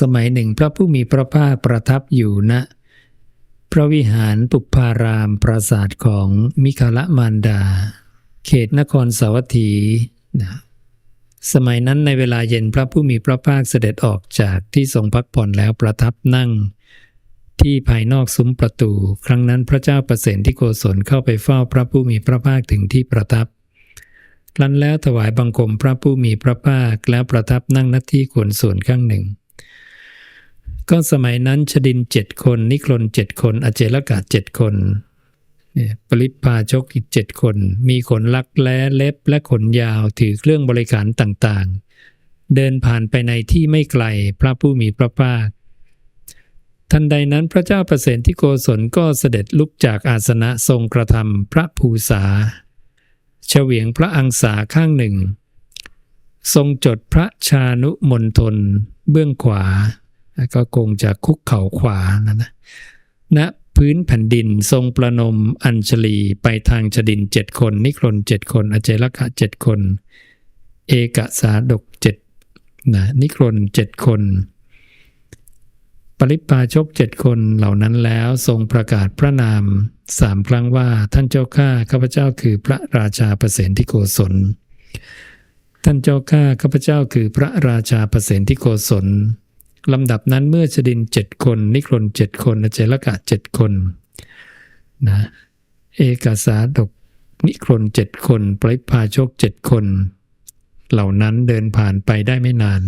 สมัยหนึ่งพระผู้มีพระภาคประทับอยู่ณพระวิหารปุพารามปราสาทของมิคาละมานดา เขตนครสาวัตถีนะสมัยนั้นในเวลาเย็นพระผู้มีพระภาคเสด็จออกจากที่ทรงพักผ่อนแล้วประทับนั่ง ที่ภายนอกซุ้มประตู ครั้งนั้นพระเจ้าประเสนที่โกศลเข้าไปเฝ้าพระผู้มีพระภาคถึงที่ประทับครั้นแล้วถวายบังคมพระผู้มีพระภาคแล้วประทับนั่งน้าที่ควรส่วนข้างหนึ่ง ก็สมัยนั้นชดินเจ็ดคน นิครนเจ็ดคน อเจลกาเจ็ดคนปริพาชกอีกเจ็ดคน มีขนลักแล้เล็บและขนยาวถือเครื่องบริการต่างๆ เดินผ่านไปในที่ไม่ไกลพระผู้มีพระภาค ทันใดนั้นพระเจ้าประเสนที่โกศลก็เสด็จลุกจากอาสนะทรงกระทำพระภูษาเฉวียงพระอังสาข้างหนึ่ง ทรงจดพระชานุมนทนเบื้องขวา ก็คงจะคุกเข่าขวานะนะณพื้นแผ่นดินทรงประนมอัญชลีไปทางชดินเจ็ดคน นิครนเจ็ดคน อเจลกะเจ็ดคน เอกสาดกเจ็ดนะนิครนเจ็ดคน ปริปาชกเจ็ดคนเหล่านั้นแล้วทรงประกาศพระนามสามครั้งว่าท่านเจ้าข้าข้าพเจ้าคือพระราชาประสนที่โกศลท่านเจ้าข้าข้าพเจ้าคือพระราชาประสนที่โกศล ลำดับนั้นเมื่อชดินเจ็ดคน นิครนเจ็ดคนอเจลกะเจ็ดคนนะเอกสาดกนิครนเจ็ดคนปริพาชกเจ็ดคน เหล่านั้นเดินผ่านไปได้ไม่นาน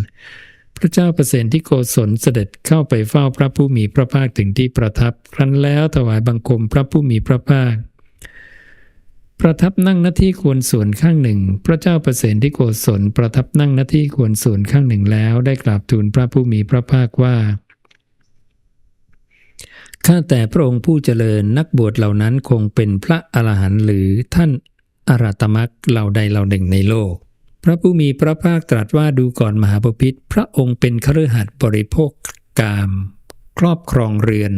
พระเจ้าประเสนที่โกศลเสด็จเข้าไปเฝ้าพระผู้มีพระภาคถึงที่ประทับ ครั้นแล้วถวายบังคมพระผู้มีพระภาค ประทับนั่งหน้าที่ควรส่วนข้างหนึ่ง พระเจ้าประเสนที่โกศลประทับนั่งหน้าที่ควรส่วนข้างหนึ่งแล้วได้กราบทูลพระผู้มีพระภาคว่าข้าแต่พระองค์ผู้เจริญนักบวชเหล่านั้นคงเป็นพระอรหันต์หรือท่านอรัตมักเหล่าใดเหล่าหนึ่งในโลก พระผู้มีพระภาคตรัสว่าดูก่อนมหาปพิธพระองค์เป็นคฤหัสถ์บริโภคกาม ครอบครองเรือน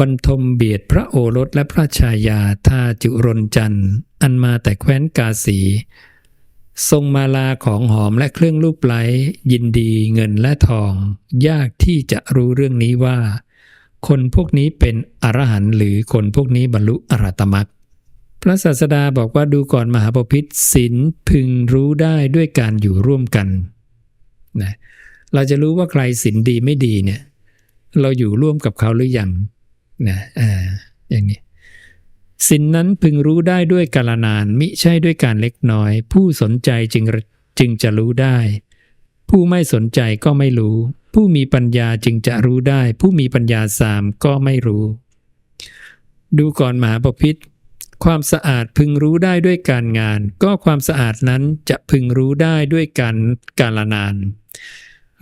บรรทมเบียดพระโอรสและพระชายาทาจุรนจันทร์ อันมาแต่แคว้นกาสี ทรงมาลาของหอมและเครื่องลูบไล้ยินดีเงินและทอง ยากที่จะรู้เรื่องนี้ว่า คนพวกนี้เป็นอรหันต์หรือคนพวกนี้บรรลุอรหัตมรรคพระศาสดาบอกว่าดูก่อนมหาปพิธศีลพึงรู้ได้ด้วยการอยู่ร่วมกันนะเราจะรู้ว่าใครศีลดีไม่ดีเนี่ย เราอยู่ร่วมกับเขาหรือยัง นะอ่าอย่างนี้สินนั้นพึงรู้ได้ด้วยกาลนานมิใช่ด้วยการเล็กน้อย ผู้สนใจจึงจึงจะรู้ได้ ผู้ไม่สนใจก็ไม่รู้ ผู้มีปัญญาจึงจะรู้ได้ ผู้มีปัญญาสามก็ไม่รู้ ดูก่อนมหาปพิธความสะอาดพึงรู้ได้ด้วยการงาน ก็ความสะอาดนั้นจะพึงรู้ได้ด้วยการกาลนาน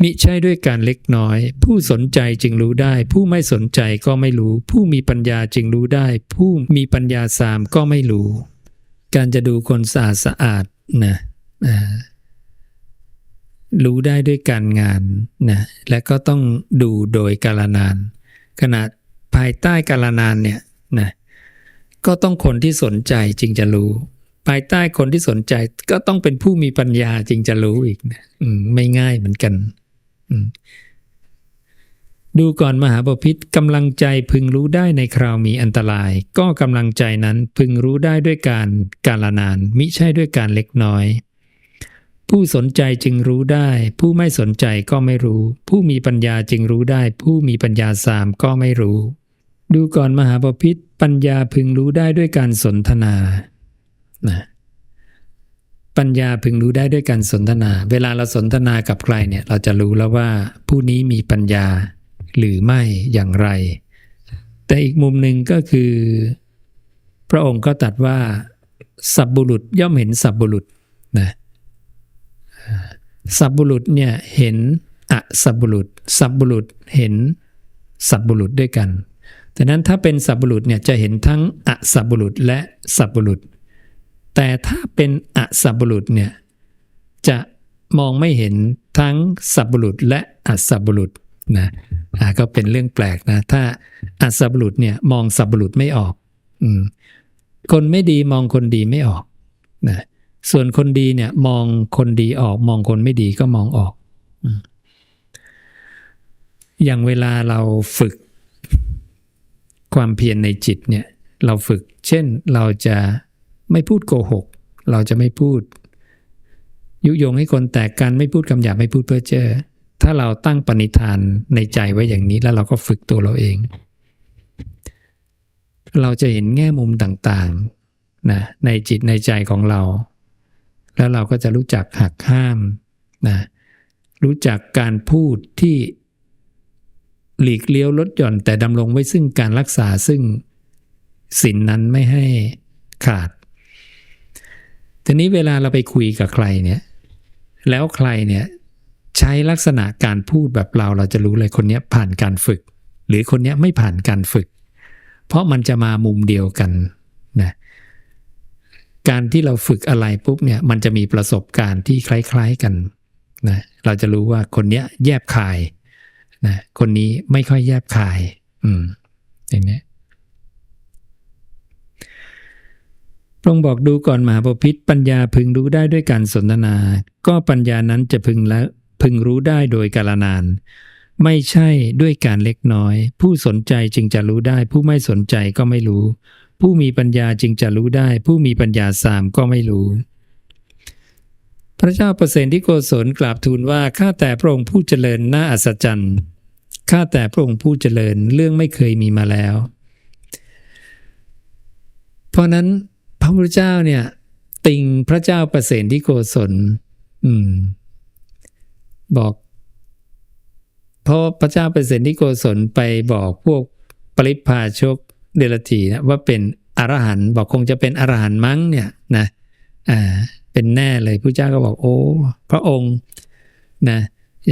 มิใช่ด้วยการเล็กน้อย ผู้สนใจจึงรู้ได้ ผู้ไม่สนใจก็ไม่รู้ ผู้มีปัญญาจึงรู้ได้ ผู้มีปัญญาสามก็ไม่รู้ การจะดูคนสะอาดสะอาดนะรู้ได้ด้วยการงานนะและก็ต้องดูโดยกาลนาน ขณะภายใต้กาลนานเนี่ยนะก็ต้องคนที่สนใจจึงจะรู้ ภายใต้คนที่สนใจก็ต้องเป็นผู้มีปัญญาจึงจะรู้อีกนะไม่ง่ายเหมือนกัน ดูก่อนมหาบพิษกำลังใจพึงรู้ได้ในคราวมีอันตราย ก็กำลังใจนั้นพึงรู้ได้ด้วยการกาลนาน มิใช่ด้วยการเล็กน้อย ผู้สนใจจึงรู้ได้ ผู้ไม่สนใจก็ไม่รู้ ผู้มีปัญญาจึงรู้ได้ ผู้มีปัญญาสามก็ไม่รู้ ดูก่อนมหาบพิษปัญญาพึงรู้ได้ด้วยการสนทนานะ ปัญญาพึงรู้ได้ด้วยการสนทนา เวลาเราสนทนากับใครเนี่ย เราจะรู้แล้วว่าผู้นี้มีปัญญาหรือไม่อย่างไร แต่อีกมุมหนึ่งก็คือ พระองค์ก็ตัดว่า สับบุรุษย่อมเห็นสับบุรุษนะสับบุรุษเนี่ยเห็นอะสับบุรุษ สับบุรุษเห็นสับบุรุษด้วยกันดังนั้นถ้าเป็นสับบุรุษเนี่ยจะเห็นทั้งอะสับบุรุษและสับบุรุษ แต่ถ้าเป็นอสับบุรุษเนี่ยจะมองไม่เห็นทั้งสับบุรุษและอสับบุรุษนะก็เป็นเรื่องแปลกนะ ถ้าอสับบุรุษเนี่ยมองสับบุรุษไม่ออกอคนไม่ดีมองคนดีไม่ออกนะส่วนคนดีเนี่ยมองคนดีออก มองคนไม่ดีก็มองออกอย่างเวลาเราฝึกความเพียรในจิตเนี่ย เราฝึก เช่นเราจะ ไม่พูดโกหก เราจะไม่พูด ยุยงให้คนแตกกันไม่พูดคำหยาบไม่พูดเพ้อเจ้อถ้าเราตั้งปณิธานในใจไว้อย่างนี้แล้วเราก็ฝึกตัวเราเอง เราจะเห็นแง่มุมต่างๆนะในจิตในใจของเรา แล้วเราก็จะรู้จักหักห้ามนะรู้จักการพูดที่หลีกเลี้ยวลดหย่อนแต่ดำรงไว้ซึ่งการรักษาซึ่งสินนั้นไม่ให้ขาด ทีนี้เวลาเราไปคุยกับใครเนี่ย แล้วใครเนี่ยใช้ลักษณะการพูดแบบเราเราจะรู้เลยคนนี้ผ่านการฝึก หรือคนนี้ไม่ผ่านการฝึก เพราะมันจะมามุมเดียวกันนะการที่เราฝึกอะไรปุ๊บเนี่ยมันจะมีประสบการณ์ที่คล้าย ๆกันนะเราจะรู้ว่าคนนี้แยบคายนะคนนี้ไม่ค่อยแยบคาย อืมอย่างนี้ พระองค์บอกดูก่อนมหาปพิธปัญญาพึงรู้ได้ด้วยการสนทนา ก็ปัญญานั้นจะพึงและพึงรู้ได้โดยกาลนาน ไม่ใช่ด้วยการเล็กน้อย ผู้สนใจจึงจะรู้ได้ ผู้ไม่สนใจก็ไม่รู้ ผู้มีปัญญาจึงจะรู้ได้ ผู้มีปัญญาสามก็ไม่รู้ พระเจ้าเปรตที่โกศลกราบทูลว่าข้าแต่พระองค์ผู้เจริญน่าอัศจรรย์ข้าแต่พระองค์ผู้เจริญเรื่องไม่เคยมีมาแล้ว เพราะนั้น พระพุทธเจ้าเนี่ย ติงพระเจ้าประเสนที่โกศลอืม บอกเพราะพระเจ้าประเสนที่โกศลไปบอกพวกปริพาชกเดลทีนะว่าเป็นอรหันต์บอกคงจะเป็นอรหันต์มั้งเนี่ยนะอ่าเป็นแน่เลยพระเจ้าก็บอกโอ้พระองค์นะ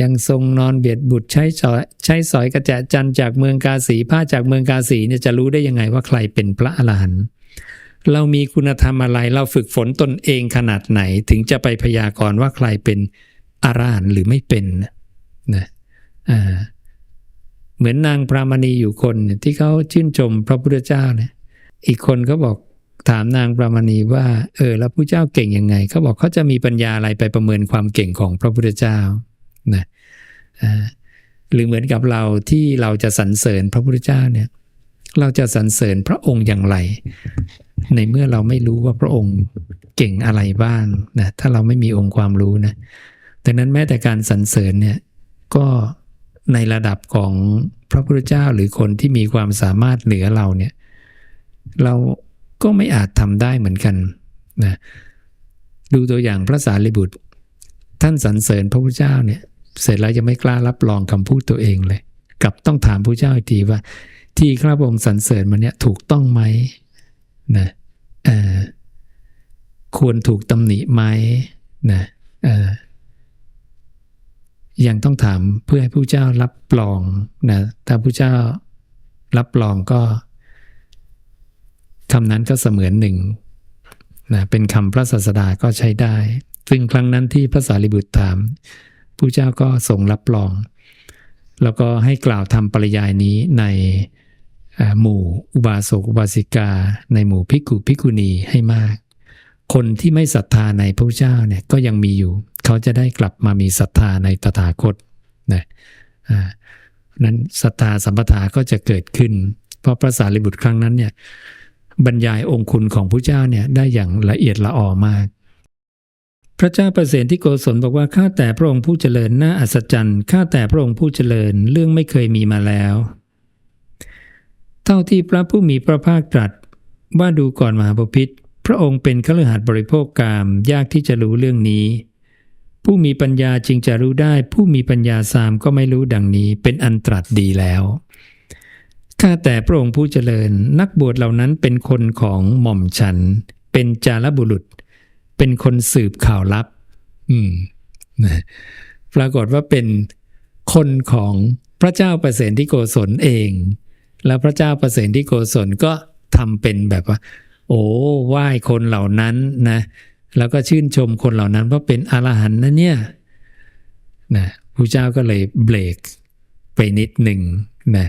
ยังทรงนอนเบียดบุตรใช้สอยใช้สอยกระแจจันจากเมืองกาสีผ้าจากเมืองกาสีเนี่ยจะรู้ได้ยังไงว่าใครเป็นพระอรหันต์ เรามีคุณธรรมอะไรเราฝึกฝนตนเองขนาดไหน ถึงจะไปพยากรณ์ว่าใครเป็นอรหันหรือไม่เป็นนะอ่าเหมือนนางพรามณีอยู่คนที่เขาชื่นชมพระพุทธเจ้าเนี่ยอีกคนก็บอกถามนางปรามณีว่า เออแล้วพระเจ้าเก่งยังไงเขาบอกเขาจะมีปัญญาอะไรไปประเมินความเก่งของพระพุทธเจ้านะหรือเหมือนกับเราที่เราจะสรรเสริญพระพุทธเจ้าเนี่ย เราจะสรรเสริญพระองค์อย่างไร ในเมื่อเราไม่รู้ว่าพระองค์เก่งอะไรบ้างนะถ้าเราไม่มีองค์ความรู้นะดังนั้นแม้แต่การสรรเสริญเนี่ยก็ในระดับของพระพุทธเจ้าหรือคนที่มีความสามารถเหนือเราเนี่ยเราก็ไม่อาจทำได้เหมือนกันนะดูตัวอย่างพระสารีบุตร ท่านสรรเสริญพระพุทธเจ้าเนี่ยเสร็จแล้วจะไม่กล้ารับรองคำพูดตัวเองเลยกลับต้องถามพระเจ้าอีกทีว่า ที่ข้าพระองค์สรรเสริญมาเนี่ยถูกต้องไหม นะควรถูกตำหนิไหมนะยังต้องถามเพื่อให้ผู้เจ้ารับรองนะถ้าผู้เจ้ารับรองก็คำนั้นก็เสมือนหนึ่งนะเป็นคำพระศาสดาก็ใช้ได้ ซึ่งครั้งนั้นที่พระสารีบุตรถามผู้เจ้าก็ทรงรับรอง แล้วก็ให้กล่าวทำปริยายนี้ใน หมู่อุบาสกอุบาสิกา ในหมู่ภิกขุภิกขุณีให้มาก คนที่ไม่ศรัทธาในพระเจ้าเนี่ยก็ยังมีอยู่ เขาจะได้กลับมามีศรัทธาในตถาคตนะนั้นศรัทธาสัมปทาก็จะเกิดขึ้น เพราะพระสารีบุตรครั้งนั้นเนี่ยบรรยายองคุณของพระเจ้าเนี่ยได้อย่างละเอียดละออมาก พระเจ้าประเสนที่โกศลบอกว่าข้าแต่พระองค์ผู้เจริญน่าอัศจรรย์ข้าแต่พระองค์ผู้เจริญเรื่องไม่เคยมีมาแล้ว เท่าที่พระผู้มีพระภาคตรัสว่าดูก่อนมหาปพิธพระองค์เป็นขลือหัดบริโภคกามยากที่จะรู้เรื่องนี้ ผู้มีปัญญาจึงจะรู้ได้ ผู้มีปัญญาสามก็ไม่รู้ดังนี้เป็นอันตรัสดีแล้วข้าแต่พระองค์ผู้เจริญ นักบวชเหล่านั้นเป็นคนของหม่อมฉัน เป็นจารบุรุษ เป็นคนสืบข่าวลับ อืมนะปรากฏว่าเป็นคนของพระเจ้าประเสนที่โกศลเอง แล้วพระเจ้าประเสนที่โกศลก็ทำเป็นแบบว่า โอ้ไหว้คนเหล่านั้นนะ แล้วก็ชื่นชมคนเหล่านั้นว่าเป็นอรหันต์นะเนี่ยนะพระเจ้าก็เลยเบรกไปนิดหนึ่งนะ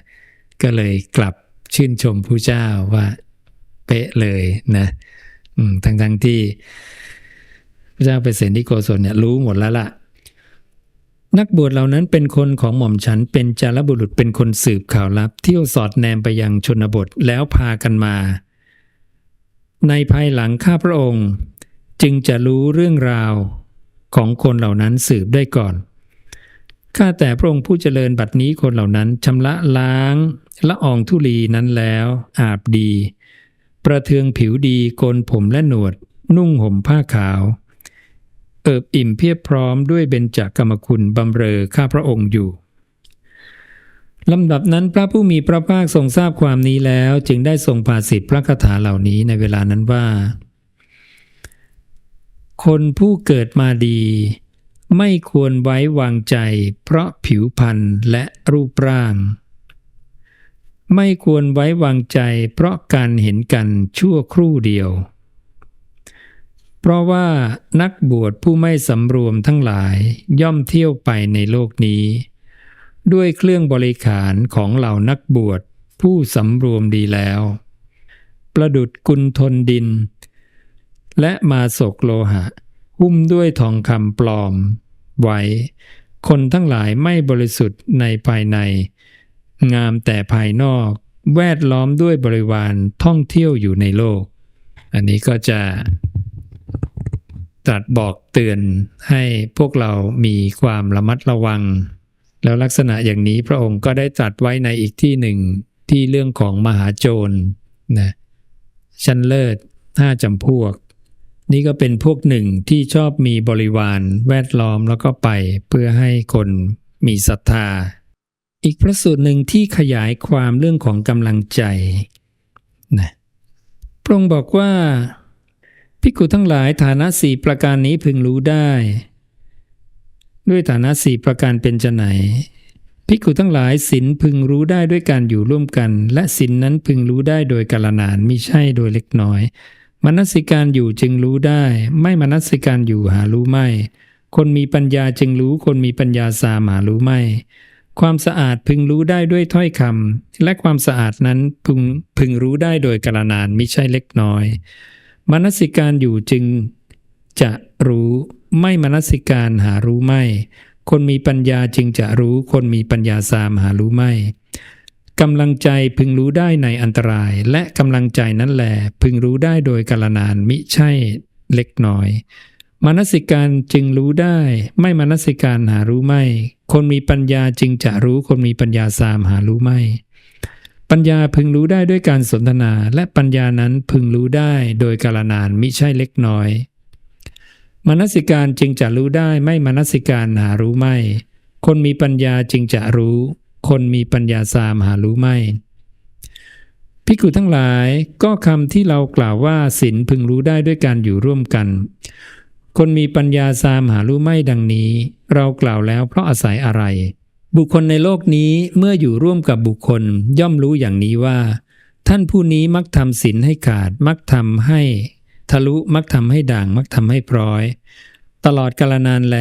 ก็เลยกลับชื่นชมผู้เจ้าว่าเป๊ะเลยนะทั้งทั้งที่ พระเจ้าเปรตนิโกศลเนี่ยรู้หมดแล้วล่ะ นักบวชเหล่านั้นเป็นคนของหม่อมฉันเป็นจารบุรุษเป็นคนสืบข่าวลับ เที่ยวสอดแนมไปยังชนบทแล้วพากันมา ในภายหลังข้าพระองค์ จึงจะรู้เรื่องราวของคนเหล่านั้นสืบได้ก่อนข้าแต่พระองค์ผู้เจริญบัดนี้คนเหล่านั้นชำระล้างละอองธุลีนั้นแล้ว อาบดี ประเทืองผิวดีโกนผมและหนวด นุ่งห่มผ้าขาว อิบอิ่มเพียบพร้อมด้วยเบญจกรรมคุณบำเรอข้าพระองค์อยู่ลำดับนั้นพระผู้มีพระภาคทรงทราบความนี้แล้ว จึงได้ทรงภาสิทธิพระคาถาเหล่านี้ในเวลานั้นว่า คนผู้เกิดมาดี ไม่ควรไว้วางใจ เพราะผิวพรรณและรูปร่าง ไม่ควรไว้วางใจ เพราะการเห็นกันชั่วครู่เดียว เพราะว่านักบวชผู้ไม่สำรวมทั้งหลายย่อมเที่ยวไปในโลกนี้ ด้วยเครื่องบริขารของเหล่านักบวชผู้สำรวมดีแล้ว ประดุดกุลทนดิน และมาศกโลหะ หุ้มด้วยทองคำปลอม ไว้ คนทั้งหลายไม่บริสุทธิ์ในภายใน งามแต่ภายนอกแวดล้อมด้วยบริวารท่องเที่ยวอยู่ในโลก อันนี้ก็จะ ตรัสบอกเตือนให้พวกเรามีความระมัดระวัง แล้วลักษณะอย่างนี้พระองค์ก็ได้ตรัสไว้ในอีกที่หนึ่งที่เรื่องของมหาโจรนะชั้นเลิศห้าจำพวก นี่ก็เป็นพวกหนึ่งที่ชอบมีบริวารแวดล้อมแล้วก็ไปเพื่อให้คนมีศรัทธา อีกพระสูตรหนึ่งที่ขยายความเรื่องของกำลังใจนะพระองค์บอกว่า ภิกขุทั้งหลายฐานะสี่ประการนี้พึงรู้ได้ ด้วยฐานะสี่ประการเป็นจะไหนภิกขุทั้งหลายศีลพึงรู้ได้ด้วยการอยู่ร่วมกัน และศีลนนั้นพึงรู้ได้โดยกาลนานมิใช่โดยเล็กน้อย มนสิการอยู่จึงรู้ได้ ไม่มนสิการอยู่หารู้ไม่ คนมีปัญญาจึงรู้คนมีปัญญาสามหารู้ไม่ ความสะอาดพึงรู้ได้ด้วยถ้อยคำและความสะอาดนั้นพึงพึงรู้ได้โดยกาลนานมิใช่เล็กน้อย มนสิการอยู่จึงจะรู้ไม่มนสิการหารู้ไม่ คนมีปัญญาจึงจะรู้คนมีปัญญาสามหารู้ไม่กำลังใจพึงรู้ได้ในอันตราย และกำลังใจนั้นแหลพึงรู้ได้โดยกาลนานมิใช่เล็กน้อยมนสิการจึงรู้ได้ ไม่มนสิการหารู้ไม่ คนมีปัญญาจึงจะรู้คนมีปัญญาสามหารู้ไม่ ปัญญาพึงรู้ได้ด้วยการสนทนา และปัญญานั้นพึงรู้ได้โดยกาลนานมิใช่เล็กน้อยมนสิการจึงจะรู้ได้ไม่มนสิการหารู้ไม่ คนมีปัญญาจึงจะรู้ คนมีปัญญาสามหารู้ไม่พิกุทั้งหลายก็คำที่เรากล่าวว่าศีลพึงรู้ได้ด้วยการอยู่ร่วมกัน คนมีปัญญาสามหารู้ไม่ดังนี้ เรากล่าวแล้วเพราะอาศัยอะไร บุคคลในโลกนี้เมื่ออยู่ร่วมกับบุคคลย่อมรู้อย่างนี้ว่า ท่านผู้นี้มักทำศีลให้ขาดมักทำให้ ทะลุมักทำให้ด่างมักทำให้พร้อย ตลอดกาลนานแล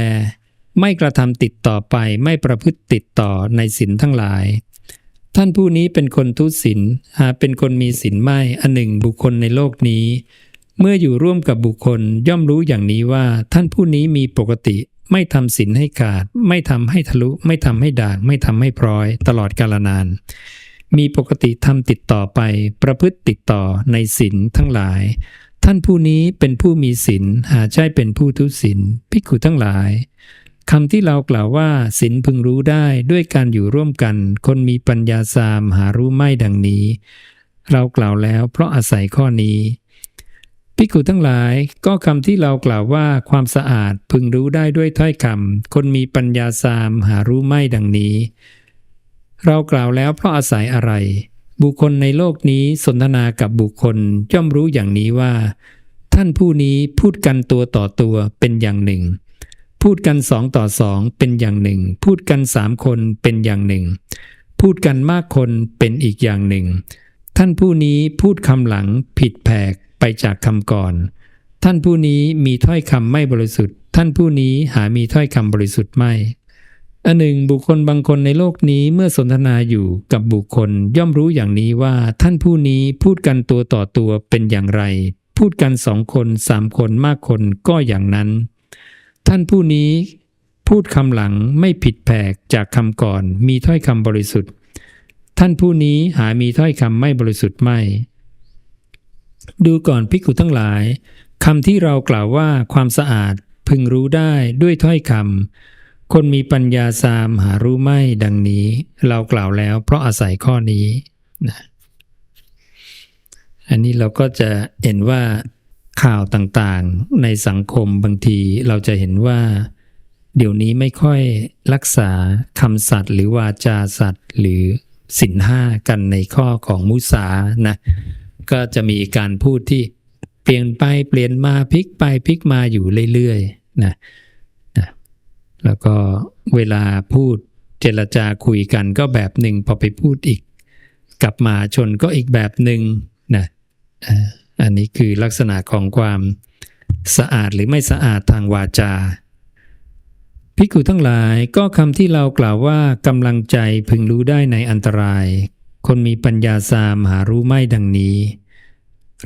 ไม่กระทำติดต่อไปไม่ประพฤติติดต่อในศีลทั้งหลาย ท่านผู้นี้เป็นคนทุศีลหาเป็นคนมีศีลไม่อันหนึ่งบุคคลในโลกนี้ เมื่ออยู่ร่วมกับบุคคลย่อมรู้อย่างนี้ว่าท่านผู้นี้มีปกติ ไม่ทำศีลให้ขาด ไม่ทำให้ทะลุ ไม่ทำให้ด่าง ไม่ทำให้พร้อย ตลอดกาลนาน มีปกติทำติดต่อไป ประพฤติติดต่อในศีลทั้งหลาย ท่านผู้นี้เป็นผู้มีศีลหาใช่เป็นผู้ทุศีลภิกขุทั้งหลายคำที่เรากล่าวว่าศีลพึงรู้ได้ด้วยการอยู่ร่วมกัน คนมีปัญญาสามหารู้ไม่ดังนี้ เรากล่าวแล้วเพราะอาศัยข้อนี้ ภิกขุทั้งหลายก็คำที่เรากล่าวว่าความสะอาดพึงรู้ได้ด้วยถ้อยคำคนมีปัญญาสามหารู้ไม่ดังนี้ เรากล่าวแล้วเพราะอาศัยอะไร บุคคลในโลกนี้สนทนากับบุคคลย่อมรู้อย่างนี้ว่า ท่านผู้นี้พูดกันตัวต่อตัวเป็นอย่างหนึ่ง พูดกันสองต่อสองเป็นอย่างหนึ่ง พูดกันสามคนเป็นอย่างหนึ่ง พูดกันมากคนเป็นอีกอย่างหนึ่ง ท่านผู้นี้พูดคำหลังผิดแผก ไปจากคำก่อน ท่านผู้นี้มีถ้อยคำไม่บริสุทธิ์ ท่านผู้นี้หามีถ้อยคำบริสุทธิ์ไม่อันหนึ่งบุคคลบางคนในโลกนี้เมื่อสนทนาอยู่กับบุคคลย่อมรู้อย่างนี้ว่าท่านผู้นี้พูดกันตัวต่อตัวเป็นอย่างไร พูดกันสองคนสามคนมากคนก็อย่างนั้น ท่านผู้นี้พูดคำหลังไม่ผิดแผกจากคำก่อน มีถ้อยคำบริสุทธิ์ ท่านผู้นี้หามีถ้อยคำไม่บริสุทธิ์ไม่ ดูก่อนภิกขุทั้งหลายคำที่เรากล่าวว่าความสะอาดพึงรู้ได้ด้วยถ้อยคำคนมีปัญญาสามหารู้ไม่ดังนี้ เรากล่าวแล้วเพราะอาศัยข้อนี้นะอันนี้เราก็จะเห็นว่าข่าวต่างๆ ในสังคมบางทีเราจะเห็นว่า เดี๋ยวนี้ไม่ค่อยรักษาคำสัตย์หรือวาจาสัตย์หรือสินห้ากันในข้อของมุสานะ ก็จะมีการพูดที่เปลี่ยนไปเปลี่ยนมาพลิกไปพลิกมาอยู่เรื่อยๆนะนะแล้วก็เวลาพูดเจรจาคุยกันก็แบบหนึ่งพอไปพูดอีก กลับมาชนก็อีกแบบหนึ่งนะอันนี้คือลักษณะของความสะอาดหรือไม่สะอาดทางวาจาภิกุทั้งหลายก็คำที่เรากล่าวว่ากำลังใจพึงรู้ได้ในอันตราย คนมีปัญญาสามหารู้ไม่ดังนี้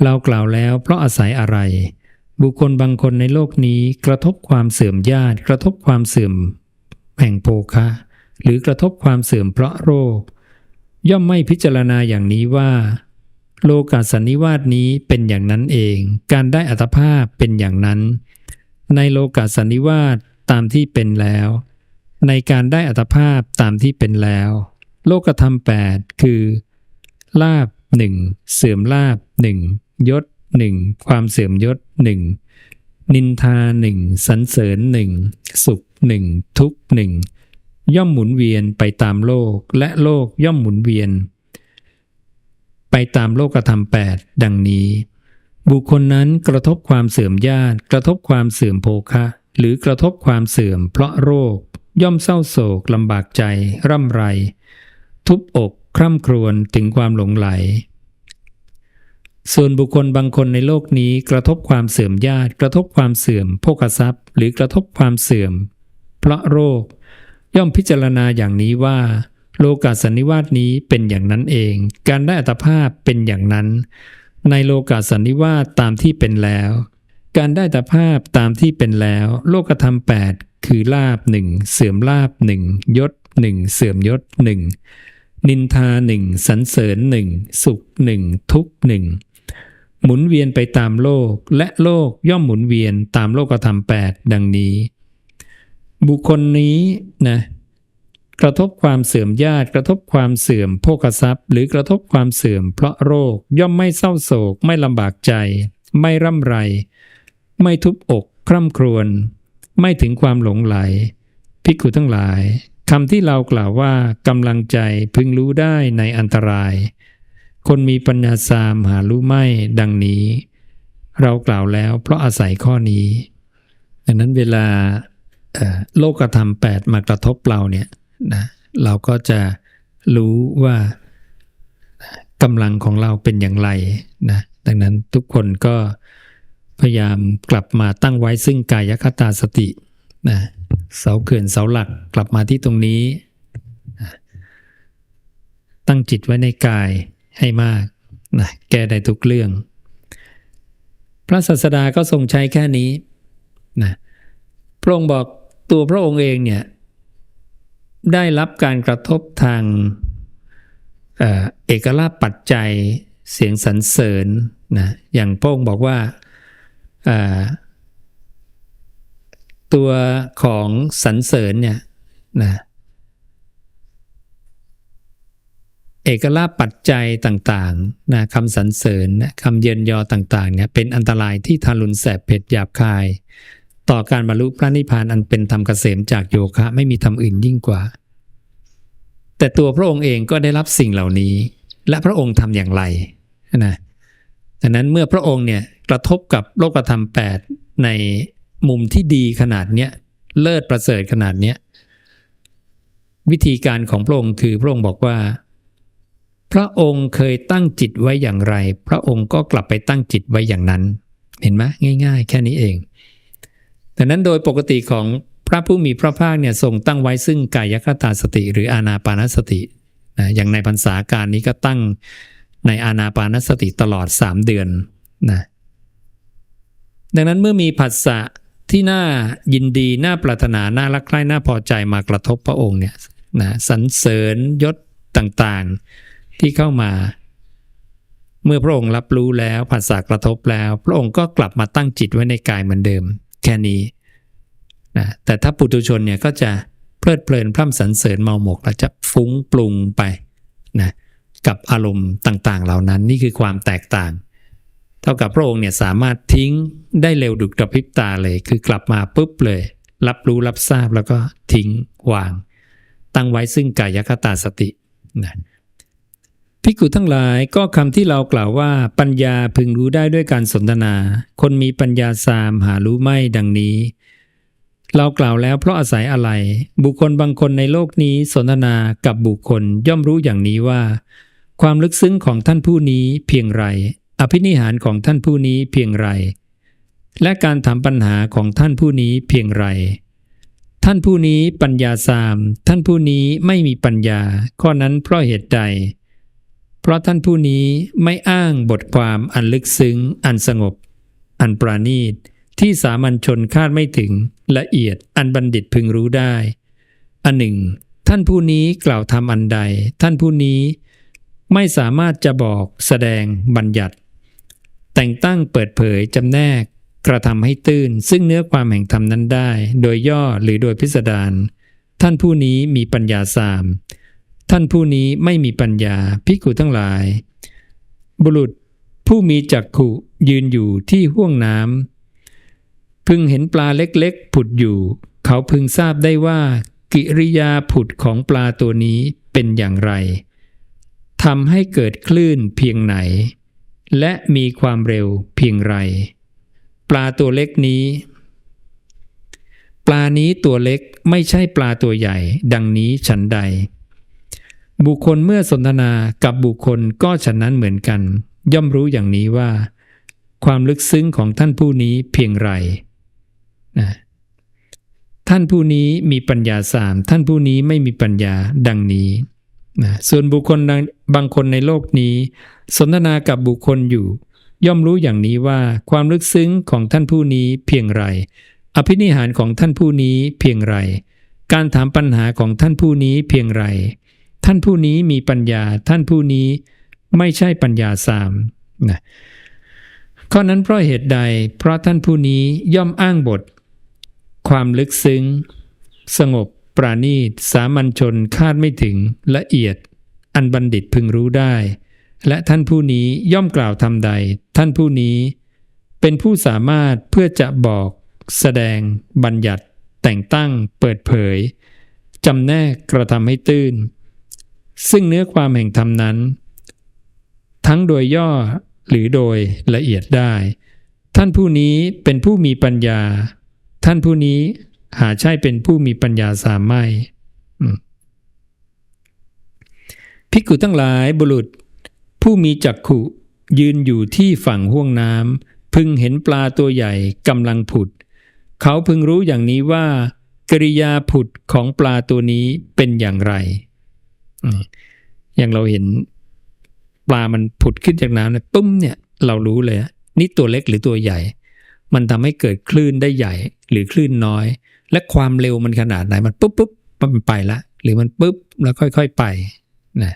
เรากล่าวแล้วเพราะอาศัยอะไร บุคคลบางคนในโลกนี้กระทบความเสื่อมญาติ กระทบความเสื่อมแห่งโภคะ หรือกระทบความเสื่อมเพราะโรค ย่อมไม่พิจารณาอย่างนี้ว่า โลกาสันนิวาสนี้เป็นอย่างนั้นเอง การได้อัตภาพเป็นอย่างนั้น ในโลกาสันนิวาสตามที่เป็นแล้ว ในการได้อัตภาพตามที่เป็นแล้ว โลกธรรมแปดคือ ลาบหนึ่งเสื่อมลาบหนึ่งยศหนึ่งความเสื่อมยศหนึ่งนินทาหนึ่งสรรเสริญหนึ่งสุขหนึ่งทุกหนึ่งย่อมหมุนเวียนไปตามโลกและโลกย่อมหมุนเวียน ไปตามโลกธรรมแปดดังนี้ บุคคลนั้นกระทบความเสื่อมญาติ กระทบความเสื่อมโภคะ หรือกระทบความเสื่อมเพราะโรค ย่อมเศร้าโศกลำบากใจ ร่ำไร ทุบอกคร่ำครวญถึงความหลงไหล ส่วนบุคคลบางคนในโลกนี้กระทบความเสื่อมญาติ กระทบความเสื่อมโภคทรัพย์ หรือกระทบความเสื่อม เพราะโรค ย่อมพิจารณาอย่างนี้ว่า โลกาสันนิวาสนี้เป็นอย่างนั้นเอง การได้อัตภาพเป็นอย่างนั้น ในโลกาสันนิวาสตามที่เป็นแล้ว การได้อัตภาพตามที่เป็นแล้ว โลกธรรมแปดคือลาบหนึ่งเสื่อมลาบหนึ่งยศหนึ่งเสื่อมยศหนึ่ง นินทาหนึ่งสรรเสริญหนึ่งสุขหนึ่งทุกหนึ่งหมุนเวียนไปตามโลกและโลกย่อมหมุนเวียนตามโลกธรรมแปดดังนี้ บุคคลนี้นะกระทบความเสื่อมญาติ กระทบความเสื่อมโภคทรัพย์ หรือกระทบความเสื่อมเพราะโรคย่อมไม่เศร้าโศก ไม่ลำบากใจ ไม่ร่ำไร ไม่ทุบอก คร่ำครวญไม่ถึงความหลงไหลภิกขุทั้งหลาย คำที่เรากล่าวว่ากำลังใจพึงรู้ได้ในอันตราย คนมีปัญญาสามหารู้ไม่ดังนี้ เรากล่าวแล้วเพราะอาศัยข้อนี้ ดังนั้นเวลาโลกธรรมแปดมากระทบเราเนี่ยนะเราก็จะรู้ว่ากำลังของเราเป็นอย่างไรนะดังนั้นทุกคนก็พยายามกลับมาตั้งไว้ซึ่งกายคตาสตินะ เสาเขื่อนเสาหลักกลับมาที่ตรงนี้ ตั้งจิตไว้ในกายให้มากนะแก้ได้ทุกเรื่อง พระศาสดาก็ทรงใช้แค่นี้นะพระองค์บอกตัวพระองค์เองเนี่ยได้รับการกระทบทางเอเอกลาปัจจัยเสียงสรรเสริญนะอย่างพระองค์บอกว่า ตัวของสรรเสริญเนี่ยนะเอกลาปัจจัยต่างๆนะคำสรรเสริญนะคำเยินยอต่างๆเนี่ยเป็นอันตรายที่ทารุณแสบเผ็ดหยาบคาย ต่อการบรรลุพระนิพพานอันเป็นธรรมเกษมจากโยคะไม่มีธรรมอื่นยิ่งกว่า แต่ตัวพระองค์เองก็ได้รับสิ่งเหล่านี้ และพระองค์ทำอย่างไรนะดังนั้นเมื่อพระองค์เนี่ยกระทบกับโลกธรรมแปดใน มุมที่ดีขนาดเนี้ยเลิศประเสริฐขนาดเนี้ยวิธีการของพระองค์คือพระองค์บอกว่า พระองค์เคยตั้งจิตไว้อย่างไร พระองค์ก็กลับไปตั้งจิตไว้อย่างนั้น เห็นไหมง่าย ๆ แค่นี้เองดังนั้นโดยปกติของพระผู้มีพระภาคเนี่ยทรงตั้งไว้ซึ่งกายคตาสติ หรืออานาปานสตินะอย่างในพรรษาการนี้ก็ตั้งในอานาปานสติตลอด 3 เดือนนะดังนั้นเมื่อมีผัสสะ ที่น่ายินดีน่าปรารถนาน่ารักใคร่น่าพอใจมากระทบพระองค์เนี่ยนะสรรเสริญยศต่างๆที่เข้ามา เมื่อพระองค์รับรู้แล้วผัสสะกระทบแล้ว พระองค์ก็กลับมาตั้งจิตไว้ในกายเหมือนเดิม แค่นี้นะแต่ถ้าปุถุชนเนี่ยก็จะเพลิดเพลินพร่ำสรรเสริญเมาหมกแล้วจะฟุ้งปรุงไปนะกับอารมณ์ต่างๆ เหล่านั้นนี่คือความแตกต่าง เท่ากับพระองค์เนี่ยสามารถทิ้งได้เร็วดุจกระพริบตาเลย คือกลับมาปุ๊บเลย รับรู้รับทราบแล้วก็ทิ้งวาง ตั้งไว้ซึ่งกายคตาสตินะพิกุทั้งหลายก็คำที่เรากล่าวว่าปัญญาพึงรู้ได้ด้วยการสนทนา คนมีปัญญาสามหารู้ไม่ดังนี้ เรากล่าวแล้วเพราะอาศัยอะไร บุคคลบางคนในโลกนี้สนทนากับบุคคลย่อมรู้อย่างนี้ว่า ความลึกซึ้งของท่านผู้นี้เพียงไร อภินิหารของท่านผู้นี้เพียงไร และการถามปัญหาของท่านผู้นี้เพียงไร ท่านผู้นี้ปัญญาสาม ท่านผู้นี้ไม่มีปัญญา ข้อนั้นเพราะเหตุใด เพราะท่านผู้นี้ไม่อ้างบทความอันลึกซึ้ง อันสงบ อันปราณีต ที่สามัญชนคาดไม่ถึง ละเอียด อันบัณฑิตพึงรู้ได้ อันหนึ่ง ท่านผู้นี้กล่าวทำอันใด ท่านผู้นี้ไม่สามารถจะบอกแสดงบัญญัติ แต่งตั้งเปิดเผยจำแนกกระทำให้ตื้น ซึ่งเนื้อความแห่งธรรมนั้นได้ โดยย่อหรือโดยพิสดารท่านผู้นี้มีปัญญาสาม ท่านผู้นี้ไม่มีปัญญาพิกุทั้งหลาย บุรุษผู้มีจักขุยืนอยู่ที่ห้วงน้ำพึงเห็นปลาเล็กๆ ผุดอยู่ เขาพึงทราบได้ว่า กิริยาผุดของปลาตัวนี้เป็นอย่างไรทำให้เกิดคลื่นเพียงไหน และมีความเร็วเพียงไร ปลาตัวเล็กนี้ ปลานี้ตัวเล็กไม่ใช่ปลาตัวใหญ่ ดังนี้ฉันใด บุคคลเมื่อสนทนากับบุคคลก็ฉันนั้นเหมือนกัน ย่อมรู้อย่างนี้ว่า ความลึกซึ้งของท่านผู้นี้เพียงไรนะท่านผู้นี้มีปัญญาสาม ท่านผู้นี้ไม่มีปัญญาดังนี้นะส่วนบุคคลบางคนในโลกนี้ สนทนากับบุคคลอยู่ ย่อมรู้อย่างนี้ว่าความลึกซึ้งของท่านผู้นี้เพียงไร อภินิหารของท่านผู้นี้เพียงไร การถามปัญหาของท่านผู้นี้เพียงไร ท่านผู้นี้มีปัญญาท่านผู้นี้ไม่ใช่ปัญญาสามนะข้อนั้นเพราะเหตุใด เพราะท่านผู้นี้ย่อมอ้างบท ความลึกซึ้ง สงบ ปราณีต สามัญชนคาดไม่ถึงละเอียด อันบัณฑิตพึงรู้ได้ และท่านผู้นี้ย่อมกล่าวทำใด ท่านผู้นี้ เป็นผู้สามารถเพื่อจะบอก แสดง บัญญัติ แต่งตั้ง เปิดเผยจำแนกกระทำให้ตื้น ซึ่งเนื้อความแห่งธรรมนั้น ทั้งโดยย่อหรือโดยละเอียดได้ ท่านผู้นี้เป็นผู้มีปัญญา ท่านผู้นี้หาใช่เป็นผู้มีปัญญาสามไม่ภิกขุทั้งหลายบุรุษ ผู้มีจักขุยืนอยู่ที่ฝั่งห้วงน้ำพึงเห็นปลาตัวใหญ่กำลังผุด เขาพึงรู้อย่างนี้ว่า กริยาผุดของปลาตัวนี้เป็นอย่างไร อย่างเราเห็นปลามันผุดขึ้นจากน้ำเนี่ยปุ้มเนี่ยเรารู้เลย นี่ตัวเล็กหรือตัวใหญ่ มันทำให้เกิดคลื่นได้ใหญ่หรือคลื่นน้อย และความเร็วมันขนาดไหนมันปุ๊บปุ๊บมันไปละ หรือมันปุ๊บแล้วค่อย ๆไปนะ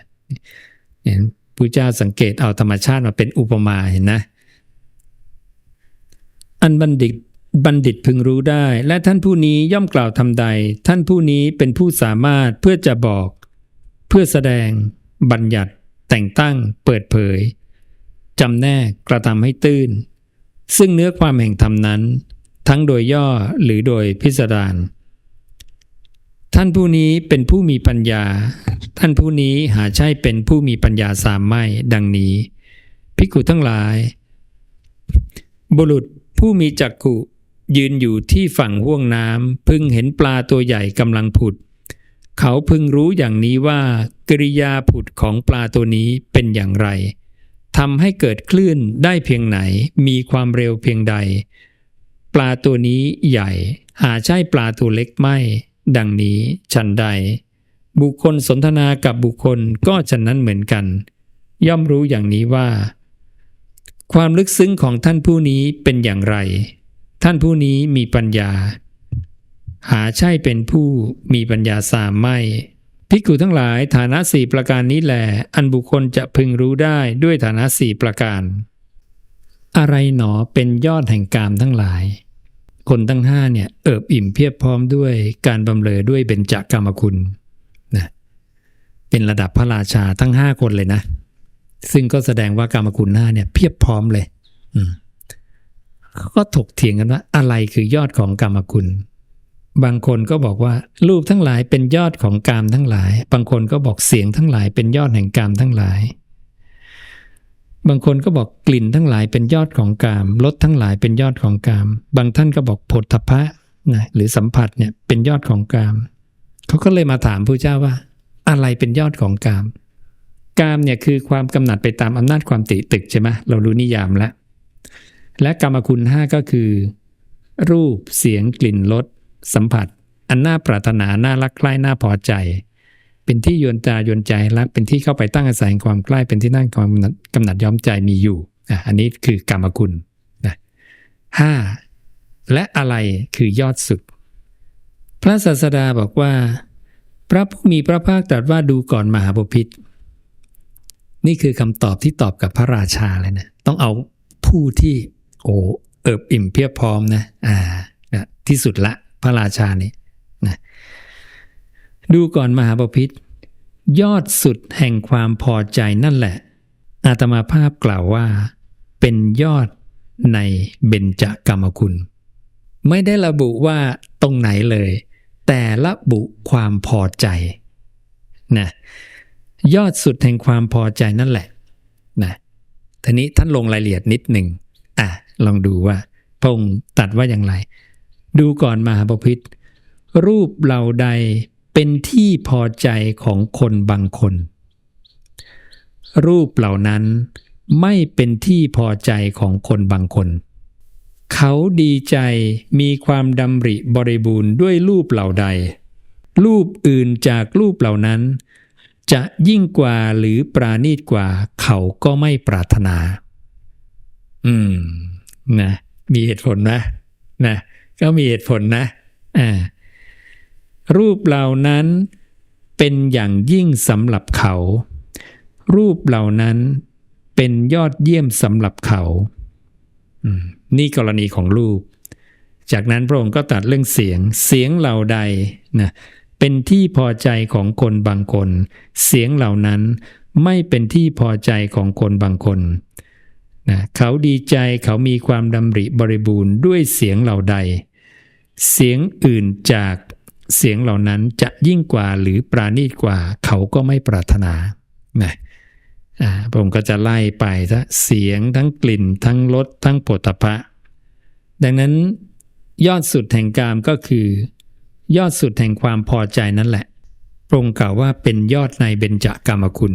เห็น พระเจ้าสังเกตเอาธรรมชาติมาเป็นอุปมาเห็นนะ อันบัณฑิตบัณฑิตพึงรู้ได้ และท่านผู้นี้ย่อมกล่าวทำใด ท่านผู้นี้เป็นผู้สามารถเพื่อจะบอก เพื่อแสดง บัญญัติ แต่งตั้ง เปิดเผยจำแนกกระทำให้ตื้น ซึ่งเนื้อความแห่งธรรมนั้น ทั้งโดยย่อหรือโดยพิสดาร ท่านผู้นี้เป็นผู้มีปัญญา ท่านผู้นี้หาใช่เป็นผู้มีปัญญาสามไม่ดังนี้ ภิกขุทั้งหลาย บุรุษผู้มีจักขุยืนอยู่ที่ฝั่งห้วงน้ำพึงเห็นปลาตัวใหญ่กำลังผุด เขาพึงรู้อย่างนี้ว่า กริยาผุดของปลาตัวนี้เป็นอย่างไรทำให้เกิดคลื่นได้เพียงไหน มีความเร็วเพียงใด ปลาตัวนี้ใหญ่ หาใช่ปลาตัวเล็กไม่ ดังนี้ฉันใด บุคคลสนทนากับบุคคลก็ฉันนั้นเหมือนกัน ย่อมรู้อย่างนี้ว่า ความลึกซึ้งของท่านผู้นี้เป็นอย่างไร ท่านผู้นี้มีปัญญา หาใช่เป็นผู้มีปัญญาสามไม่ภิกขุทั้งหลายฐานะสี่ประการนี้แหลอันบุคคลจะพึงรู้ได้ด้วยฐานะสี่ประการ อะไรหนอเป็นยอดแห่งกามทั้งหลาย คนทั้งห้าเนี่ยเอิบอิ่มเพียบพร้อมด้วยการบำเรอด้วยเบญจกรรมคุณนะเป็นระดับพระราชาทั้งห้าคนเลยนะ ซึ่งก็แสดงว่ากรรมคุณห้าเนี่ยเพียบพร้อมเลยอืมเขาก็ถกเถียงกันว่าอะไรคือยอดของกรรมคุณ บางคนก็บอกว่า รูปทั้งหลายเป็นยอดของกามทั้งหลาย บางคนก็บอกเสียงทั้งหลายเป็นยอดแห่งกามทั้งหลาย บางคนก็บอกกลิ่นทั้งหลายเป็นยอดของกามรสทั้งหลายเป็นยอดของกาม บางท่านก็บอกผลทพะนะหรือสัมผัสเนี่ยเป็นยอดของกาม เขาก็เลยมาถามพระเจ้าว่า อะไรเป็นยอดของกาม กามเนี่ยคือความกำหนัดไปตามอำนาจความติตึกใช่ไหมเรารู้นิยามแล้ว และกรรมคุณห้าก็คือ รูปเสียงกลิ่นรสสัมผัส อันน่าปรารถนาน่ารักใคร่น่าพอใจ เป็นที่โยนตาโยนใจรักเป็นที่เข้าไปตั้งอาศัยความใกล้เป็นที่นั่งความกำหนัดย้อมใจมีอยู่อะอันนี้คือกรรมคุณนะห้าและอะไรคือยอดสุด พระศาสดาบอกว่า พระผู้มีพระภาคตรัสว่าดูก่อนมหาบพิษนี่คือคำตอบที่ตอบกับพระราชาเลยนะต้องเอาผู้ที่โอ้เอิบอิ่มเพียบพร้อมนะอ่านะที่สุดละพระราชานี่นะ ดูก่อนมหาบพิษยอดสุดแห่งความพอใจนั่นแหละ อาตมาภาพกล่าวว่า เป็นยอดในเบญจกรรมคุณ ไม่ได้ระบุว่าตรงไหนเลย แต่ระบุความพอใจนะยอดสุดแห่งความพอใจนั่นแหละนะทีนี้ท่านลงรายละเอียดนิดหนึ่งอะลองดูว่าพระองค์ตัดว่าอย่างไร ดูก่อนมหาบพิษรูปเหล่าใด เป็นที่พอใจของคนบางคน รูปเหล่านั้นไม่เป็นที่พอใจของคนบางคน เขาดีใจมีความดำริบริบูรณ์ด้วยรูปเหล่าใด รูปอื่นจากรูปเหล่านั้น จะยิ่งกว่าหรือปราณีตกว่า เขาก็ไม่ปรารถนา อืม นะ มีเหตุผลนะ นะ ก็มีเหตุผลนะ อ่า รูปเหล่านั้นเป็นอย่างยิ่งสำหรับเขา รูปเหล่านั้นเป็นยอดเยี่ยมสำหรับเขานี่กรณีของรูป จากนั้นพระองค์ก็ตัดเรื่องเสียง เสียงเหล่าใดนะเป็นที่พอใจของคนบางคน เสียงเหล่านั้นไม่เป็นที่พอใจของคนบางคนนะเขาดีใจเขามีความดำริบริบูรณ์ด้วยเสียงเหล่าใด เสียงอื่นจาก เสียงเหล่านั้นจะยิ่งกว่าหรือปราณีตกว่าเขาก็ไม่ปรารถนานะผมก็จะไล่ไปทั้งเสียงทั้งกลิ่นทั้งรสทั้งโผฏฐะดังนั้นยอดสุดแห่งกามก็คือ ยอดสุดแห่งความพอใจนั่นแหละพระองค์กล่าวว่าเป็นยอดในเบญจกรรมคุณ